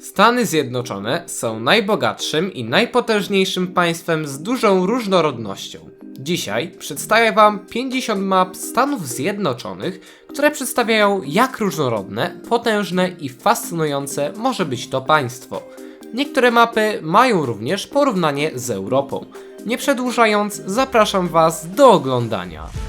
Stany Zjednoczone są najbogatszym i najpotężniejszym państwem z dużą różnorodnością. Dzisiaj przedstawię Wam 50 map Stanów Zjednoczonych, które przedstawiają jak różnorodne, potężne i fascynujące może być to państwo. Niektóre mapy mają również porównanie z Europą. Nie przedłużając, zapraszam Was do oglądania.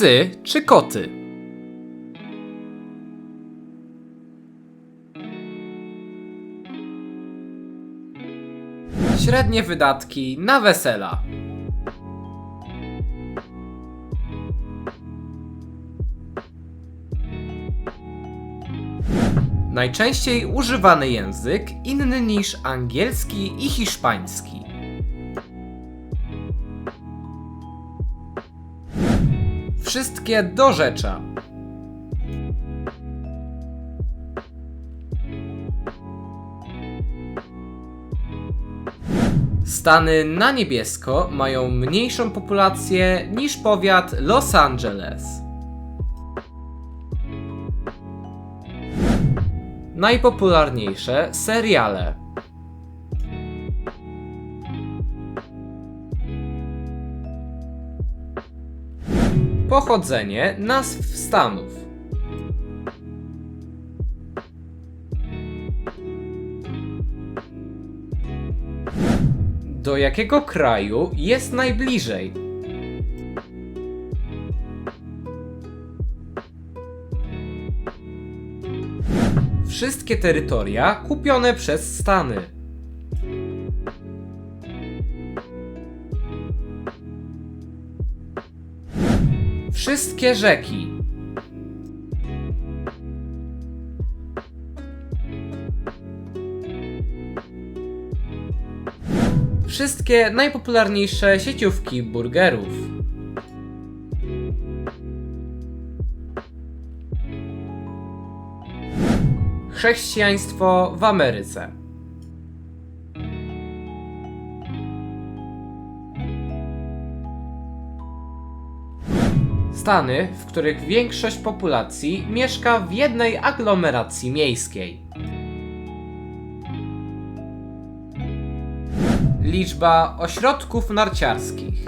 Psy czy koty? Średnie wydatki na wesela. Najczęściej używany język inny niż angielski i hiszpański. Wszystkie do rzecza. Stany na niebiesko mają mniejszą populację niż powiat Los Angeles. Najpopularniejsze seriale. Pochodzenie nazw stanów. Do jakiego kraju jest najbliżej? Wszystkie terytoria kupione przez Stany. Wszystkie rzeki. Wszystkie najpopularniejsze sieciówki burgerów. Chrześcijaństwo w Ameryce. Stany, w których większość populacji mieszka w jednej aglomeracji miejskiej. Liczba ośrodków narciarskich.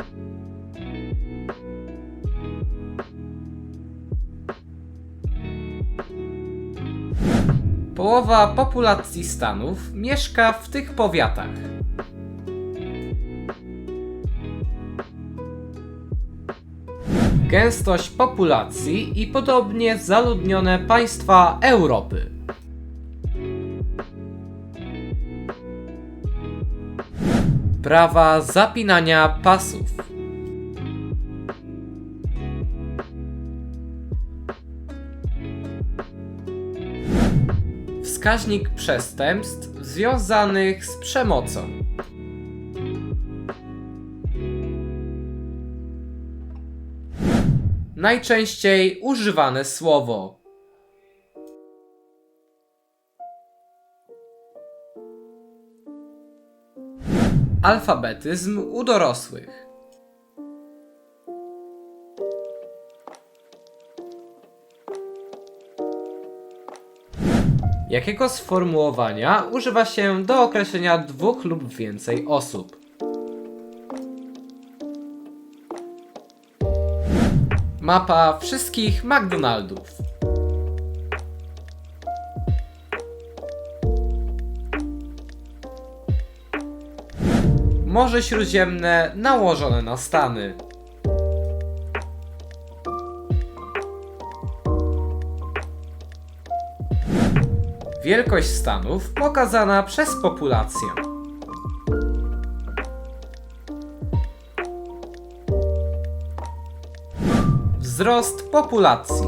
Połowa populacji Stanów mieszka w tych powiatach. Gęstość populacji i podobnie zaludnione państwa Europy. Prawa zapinania pasów. Wskaźnik przestępstw związanych z przemocą. Najczęściej używane słowo. Alfabetyzm u dorosłych. Jakiego sformułowania używa się do określenia dwóch lub więcej osób? Mapa wszystkich McDonaldów. Morze Śródziemne nałożone na Stany. Wielkość Stanów pokazana przez populację. Wzrost populacji.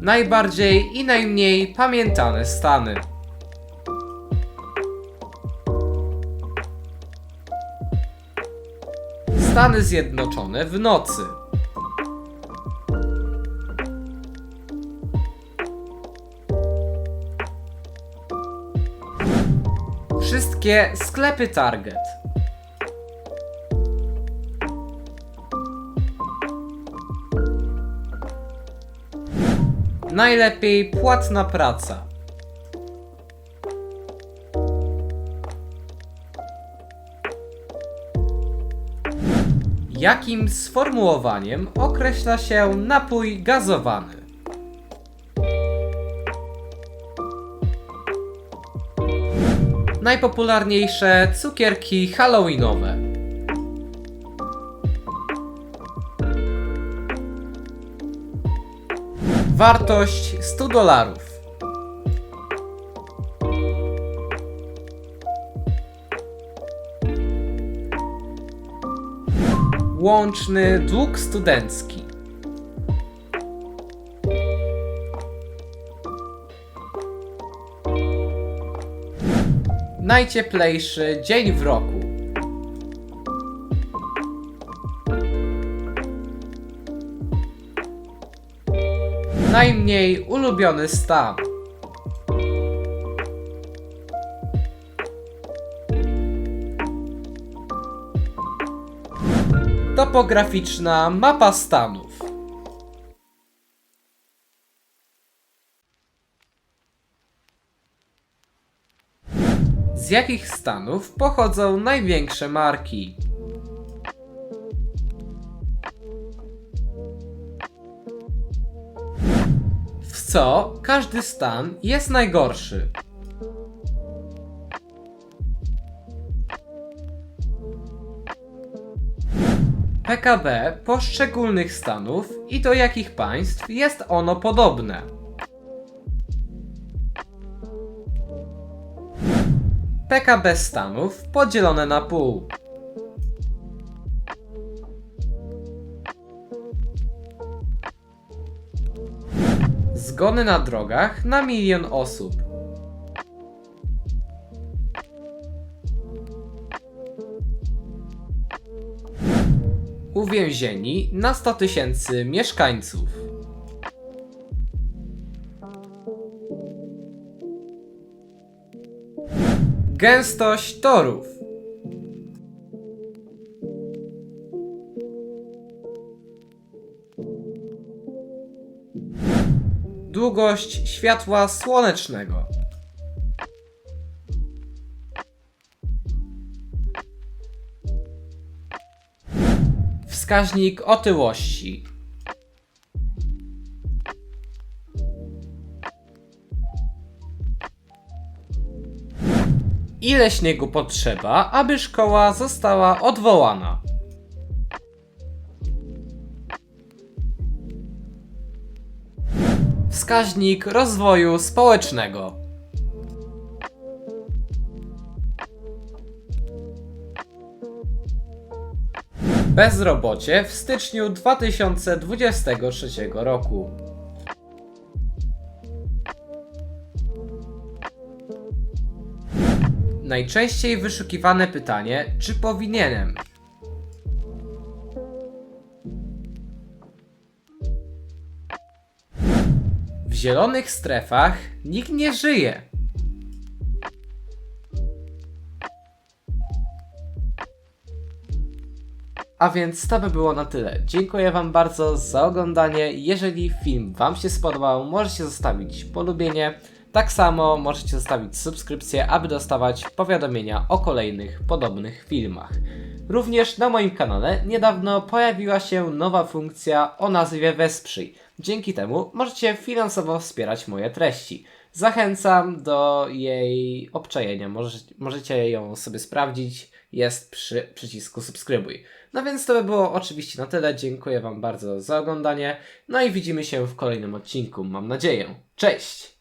Najbardziej i najmniej pamiętane stany. Stany Zjednoczone w nocy. Wszystkie sklepy Target. Najlepiej płatna praca. Jakim sformułowaniem określa się napój gazowany? Najpopularniejsze cukierki halloweenowe. Wartość 100 dolarów. Łączny dług studencki. Najcieplejszy dzień w roku. Najmniej ulubiony stan. Topograficzna mapa stanów. Z jakich stanów pochodzą największe marki? W co każdy stan jest najgorszy? PKB poszczególnych stanów i do jakich państw jest ono podobne? PKB Stanów podzielone na pół. Zgony na drogach na milion osób. Uwięzieni na 100 tysięcy mieszkańców. Gęstość torów. Długość światła słonecznego. Wskaźnik otyłości. Ile śniegu potrzeba, aby szkoła została odwołana? Wskaźnik rozwoju społecznego. Bezrobocie w styczniu 2023 roku. Najczęściej wyszukiwane pytanie, czy powinienem? W zielonych strefach nikt nie żyje. A więc to by było na tyle. Dziękuję Wam bardzo za oglądanie. Jeżeli film Wam się spodobał, możecie zostawić polubienie. Tak samo możecie zostawić subskrypcję, aby dostawać powiadomienia o kolejnych podobnych filmach. Również na moim kanale niedawno pojawiła się nowa funkcja o nazwie Wesprzyj. Dzięki temu możecie finansowo wspierać moje treści. Zachęcam do jej obczajenia. Może, możecie ją sobie sprawdzić. Jest przy przycisku subskrybuj. No więc to by było oczywiście na tyle. Dziękuję Wam bardzo za oglądanie. No i widzimy się w kolejnym odcinku, mam nadzieję. Cześć!